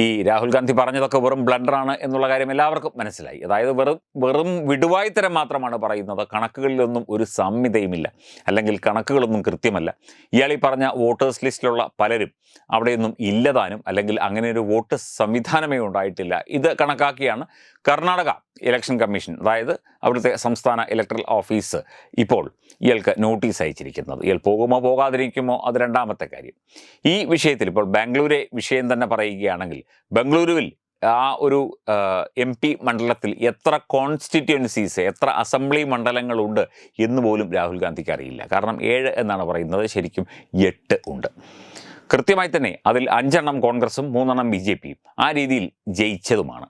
ഈ രാഹുൽ ഗാന്ധി പറഞ്ഞതൊക്കെ വെറും ബ്ലണ്ടറാണ് എന്നുള്ള കാര്യം എല്ലാവർക്കും മനസ്സിലായി. അതായത് വെറും വെറും വിടുവായിത്തരം മാത്രമാണ് പറയുന്നത്. കണക്കുകളിലൊന്നും ഒരു സാമ്യതയുമില്ല അല്ലെങ്കിൽ കണക്കുകളൊന്നും കൃത്യമല്ല. ഇയാൾ ഈ പറഞ്ഞ വോട്ടേഴ്സ് ലിസ്റ്റിലുള്ള പലരും അവിടെയൊന്നും ഇല്ലതാനും അല്ലെങ്കിൽ അങ്ങനെ ഒരു വോട്ട് സംവിധാനമേ ഉണ്ടായിട്ടില്ല. ഇത് കണക്കാക്കിയാണ് കർണാടക ഇലക്ഷൻ കമ്മീഷൻ അതായത് അവിടുത്തെ സംസ്ഥാന ഇലക്ട്രൽ ഓഫീസ് ഇപ്പോൾ ഇയാൾക്ക് നോട്ടീസ് അയച്ചിരിക്കുന്നത്. ഇയാൾ പോകുമോ പോകാതിരിക്കുമോ അത് രണ്ടാമത്തെ കാര്യം. ഈ വിഷയത്തിൽ ഇപ്പോൾ ബാംഗ്ലൂരെ വിഷയം തന്നെ പറയുകയാണെങ്കിൽ ബംഗളൂരുവിൽ ആ ഒരു എം പി മണ്ഡലത്തിൽ എത്ര കോൺസ്റ്റിറ്റ്യുവൻസീസ് എത്ര അസംബ്ലി മണ്ഡലങ്ങളുണ്ട് എന്ന് പോലും രാഹുൽ ഗാന്ധിക്ക് അറിയില്ല. കാരണം ഏഴ് എന്നാണ് പറയുന്നത്. ശരിക്കും എട്ട് ഉണ്ട്. കൃത്യമായി തന്നെ അതിൽ അഞ്ചെണ്ണം കോൺഗ്രസും മൂന്നെണ്ണം ബി ജെ പിയും ആ രീതിയിൽ ജയിച്ചതുമാണ്.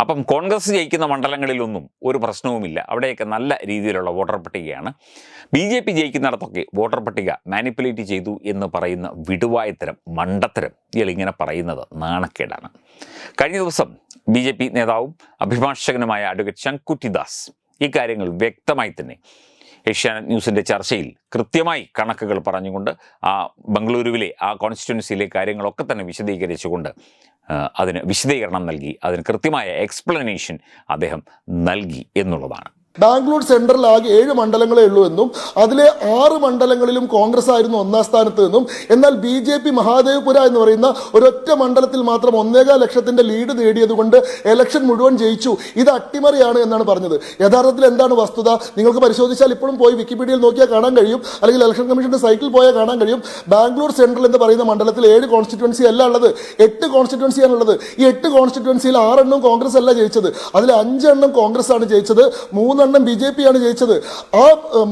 അപ്പം കോൺഗ്രസ് ജയിക്കുന്ന മണ്ഡലങ്ങളിലൊന്നും ഒരു പ്രശ്നവുമില്ല. അവിടെയൊക്കെ നല്ല രീതിയിലുള്ള വോട്ടർ പട്ടികയാണ്. ബി ജെ പി ജയിക്കുന്നിടത്തൊക്കെ വോട്ടർ പട്ടിക മാനിപ്പുലേറ്റ് ചെയ്തു എന്ന് പറയുന്ന വിടുവായത്തരം മണ്ടത്തരം ഇയാളിങ്ങനെ പറയുന്നത് നാണക്കേടാണ്. കഴിഞ്ഞ ദിവസം ബി ജെ പി നേതാവും അഭിഭാഷകനുമായ അഡ്വക്കേറ്റ് ശങ്കുറ്റിദാസ് ഇക്കാര്യങ്ങൾ വ്യക്തമായി തന്നെ ഏഷ്യാനെറ്റ് ന്യൂസിന്റെ ചർച്ചയിൽ കൃത്യമായി കണക്കുകൾ പറഞ്ഞുകൊണ്ട് ആ ബംഗളൂരുവിലെ ആ കോൺസ്റ്റിറ്റ്യുവൻസിയിലെ കാര്യങ്ങളൊക്കെ തന്നെ വിശദീകരിച്ചുകൊണ്ട് അതിന് വിശദീകരണം നൽകി അതിന് കൃത്യമായ എക്സ്പ്ലനേഷൻ അദ്ദേഹം നൽകി എന്നുള്ളതാണ്. ബാംഗ്ലൂർ സെൻട്രൽ ആകെ ഏഴ് മണ്ഡലങ്ങളേ ഉള്ളൂ എന്നും അതിലെ ആറ് മണ്ഡലങ്ങളിലും കോൺഗ്രസ് ആയിരുന്നു ഒന്നാം സ്ഥാനത്ത് എന്നും എന്നാൽ ബി ജെ പി മഹാദേവപുര എന്ന് പറയുന്ന ഒരൊറ്റ മണ്ഡലത്തിൽ മാത്രം ഒന്നേകാൽ ലക്ഷത്തിന്റെ ലീഡ് നേടിയതുകൊണ്ട് എലക്ഷൻ മുഴുവൻ ജയിച്ചു. ഇത് അട്ടിമറിയാണ് എന്നാണ് പറഞ്ഞത്. യഥാർത്ഥത്തിൽ എന്താണ് വസ്തുത? നിങ്ങൾക്ക് പരിശോധിച്ചാൽ ഇപ്പോഴും പോയി വിക്കിപീഡിയയിൽ നോക്കിയാൽ കാണാൻ കഴിയും. അല്ലെങ്കിൽ ഇലക്ഷൻ കമ്മീഷന്റെ സൈക്കിൾ പോയാൽ കാണാൻ കഴിയും. ബാംഗ്ലൂർ സെൻട്രൽ എന്ന് പറയുന്ന മണ്ഡലത്തിൽ ഏഴ് കോൺസ്റ്റിറ്റ്യുവൻസി അല്ല ഉള്ളത്. എട്ട് കോൺസ്റ്റിറ്റ്യുവൻസിയാണ് ഉള്ളത്. ഈ എട്ട് കോൺസ്റ്റിറ്റ്യുവൻസിയിൽ ആറെണ്ണം കോൺഗ്രസ് അല്ല ജയിച്ചത്. അതിൽ അഞ്ചെണ്ണം കോൺഗ്രസ് ആണ് ജയിച്ചത്. മൂന്നെണ്ണം ബി ജെ പി ആണ് ജയിച്ചത്. ആ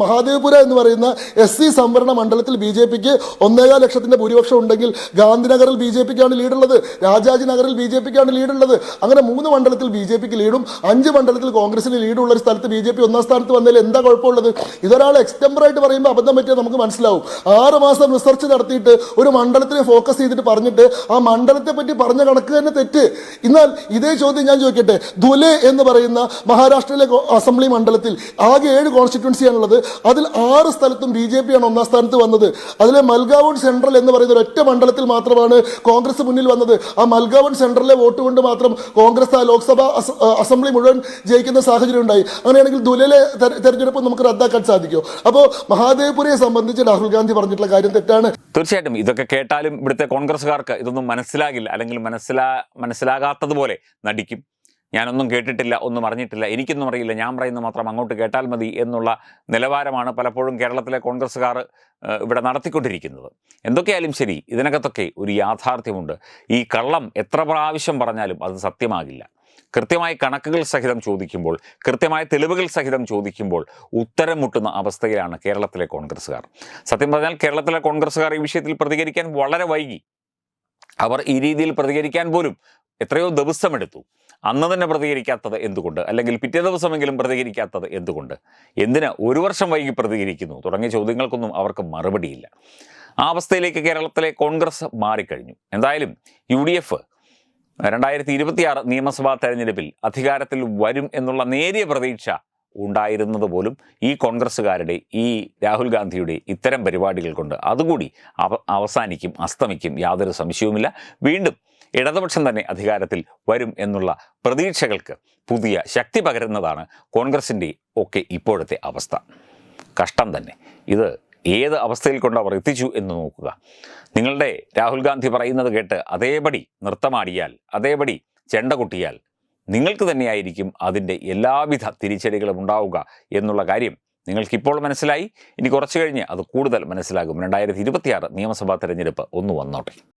മഹാദേവപുര എന്ന് പറയുന്ന എസ് സി സംവരണ മണ്ഡലത്തിൽ ബി ജെ പിക്ക് ഒന്നേകാൽ ലക്ഷത്തിന്റെ ഭൂരിപക്ഷം ഉണ്ടെങ്കിൽ ഗാന്ധിനഗറിൽ ബി ജെ പിക്കാണ് ലീഡുള്ളത്. രാജാജി നഗറിൽ ബി ജെ പിക്കാണ് ലീഡുള്ളത്. അങ്ങനെ മൂന്ന് മണ്ഡലത്തിൽ ബി ജെ പിക്ക് ലീഡും അഞ്ച് മണ്ഡലത്തിൽ കോൺഗ്രസിന് ലീഡുള്ള ഒരു സ്ഥലത്ത് ബി ജെ പി ഒന്നാം സ്ഥാനത്ത് വന്നാൽ എന്താ കുഴപ്പമുള്ളത്? ഇതൊരാൾ എക്സ്റ്റംബറായിട്ട് പറയുമ്പോൾ അബദ്ധം പറ്റിയാൽ നമുക്ക് മനസ്സിലാവും. ആറ് മാസം റിസർച്ച് നടത്തിയിട്ട് ഒരു മണ്ഡലത്തിനെ ഫോക്കസ് ചെയ്തിട്ട് പറഞ്ഞിട്ട് ആ മണ്ഡലത്തെ പറ്റി പറഞ്ഞ കണക്ക് തന്നെ തെറ്റ്. എന്നാൽ ഇതേ ചോദ്യം ഞാൻ ചോദിക്കട്ടെ? ധുലെ എന്ന് പറയുന്ന മഹാരാഷ്ട്രയിലെ അസംബ്ലി മണ്ഡലത്തിൽ ആകെ ഏഴ് കോൺസ്റ്റിറ്റ്യുവൻസിയാണുള്ളത്. അതിൽ ആറ് സ്ഥലത്തും ബി ജെ പി ആണ് ഒന്നാം സ്ഥാനത്ത് വന്നത്. അതിലെ മൽഗാവൺ സെൻട്രൽ എന്ന് പറയുന്ന ഒരൊറ്റ മണ്ഡലത്തിൽ മാത്രമാണ് കോൺഗ്രസ് മുന്നിൽ വന്നത്. ആ മൽഗാവൺ സെൻട്രലിലെ വോട്ട് കൊണ്ട് മാത്രം കോൺഗ്രസ് ആ ലോക്സഭ അസംബ്ലി മുഴുവൻ ജയിക്കുന്ന സാഹചര്യം ഉണ്ടായി. അങ്ങനെയാണെങ്കിൽ ദുലയിലെ തെര- തെരഞ്ഞെടുപ്പ് നമുക്ക് റദ്ദാക്കാൻ സാധിക്കും. അപ്പോൾ മഹാദേവപുരയെ സംബന്ധിച്ച് രാഹുൽ ഗാന്ധി പറഞ്ഞിട്ടുള്ള കാര്യം തെറ്റാണ്. തീർച്ചയായിട്ടും ഇതൊക്കെ കേട്ടാലും ഇവിടുത്തെ കോൺഗ്രസ്സുകാർക്ക് ഇതൊന്നും മനസ്സിലാകില്ല. അല്ലെങ്കിൽ മനസ്സിലാ മനസ്സിലാകാത്തതുപോലെ നടിക്കും. ഞാനൊന്നും കേട്ടിട്ടില്ല ഒന്നും അറിഞ്ഞിട്ടില്ല എനിക്കൊന്നും അറിയില്ല ഞാൻ പറയുന്നത് മാത്രം അങ്ങോട്ട് കേട്ടാൽ മതി എന്നുള്ള നിലവാരമാണ് പലപ്പോഴും കേരളത്തിലെ കോൺഗ്രസ്സുകാർ ഇവിടെ നടത്തിക്കൊണ്ടിരിക്കുന്നത്. എന്തൊക്കെയായാലും ശരി ഇതിനകത്തൊക്കെ ഒരു യാഥാർത്ഥ്യമുണ്ട്. ഈ കള്ളം എത്ര പ്രാവശ്യം പറഞ്ഞാലും അത് സത്യമാകില്ല. കൃത്യമായ കണക്കുകൾ സഹിതം ചോദിക്കുമ്പോൾ കൃത്യമായ തെളിവുകൾ സഹിതം ചോദിക്കുമ്പോൾ ഉത്തരം മുട്ടുന്ന അവസ്ഥയിലാണ് കേരളത്തിലെ കോൺഗ്രസ്സുകാർ. സത്യം പറഞ്ഞാൽ കേരളത്തിലെ കോൺഗ്രസ്സുകാർ ഈ വിഷയത്തിൽ പ്രതികരിക്കാൻ വളരെ വൈകി. അവർ ഈ രീതിയിൽ പ്രതികരിക്കാൻ പോലും എത്രയോ ദിവസമെടുത്തു. അന്ന് തന്നെ പ്രതികരിക്കാത്തത് എന്തുകൊണ്ട്? അല്ലെങ്കിൽ പിറ്റേ ദിവസമെങ്കിലും പ്രതികരിക്കാത്തത് എന്തുകൊണ്ട്? എന്തിന് ഒരു വർഷം വൈകി പ്രതികരിക്കുന്നു? തുടങ്ങിയ ചോദ്യങ്ങൾക്കൊന്നും അവർക്ക് മറുപടിയില്ല. ആ അവസ്ഥയിലേക്ക് കേരളത്തിലെ കോൺഗ്രസ് മാറിക്കഴിഞ്ഞു. എന്തായാലും യു ഡി എഫ് രണ്ടായിരത്തി ഇരുപത്തിയാറ് നിയമസഭാ തെരഞ്ഞെടുപ്പിൽ അധികാരത്തിൽ വരും എന്നുള്ള നേരിയ പ്രതീക്ഷ ഉണ്ടായിരുന്നത് പോലും ഈ കോൺഗ്രസ്സുകാരുടെ ഈ രാഹുൽ ഗാന്ധിയുടെ ഇത്തരം പരിപാടികൾ കൊണ്ട്. അതുകൂടി അവ അവസാനിക്കും അസ്തമിക്കും. യാതൊരു സംശയവുമില്ല. വീണ്ടും ഇടതുപക്ഷം തന്നെ അധികാരത്തിൽ വരും എന്നുള്ള പ്രതീക്ഷകൾക്ക് പുതിയ ശക്തി പകരുന്നതാണ് കോൺഗ്രസിന്റെ ഒക്കെ ഇപ്പോഴത്തെ അവസ്ഥ. കഷ്ടം തന്നെ. ഇത് ഏത് അവസ്ഥയിൽ കൊണ്ട് അവർ എത്തിച്ചു എന്ന് നോക്കുക. നിങ്ങളുടെ രാഹുൽ ഗാന്ധി പറയുന്നത് കേട്ട് അതേപടി നൃത്തമാടിയാൽ അതേപടി ചെണ്ട കൊട്ടിയാൽ നിങ്ങൾക്ക് തന്നെയായിരിക്കും അതിന്റെ എല്ലാവിധ തിരിച്ചടികളും ഉണ്ടാവുക എന്നുള്ള കാര്യം നിങ്ങൾക്കിപ്പോൾ മനസ്സിലായി. ഇനി കുറച്ചു കഴിഞ്ഞ് അത് കൂടുതൽ മനസ്സിലാകും. രണ്ടായിരത്തി ഇരുപത്തിയാറ് നിയമസഭാ തെരഞ്ഞെടുപ്പ് ഒന്ന് വന്നോട്ടെ.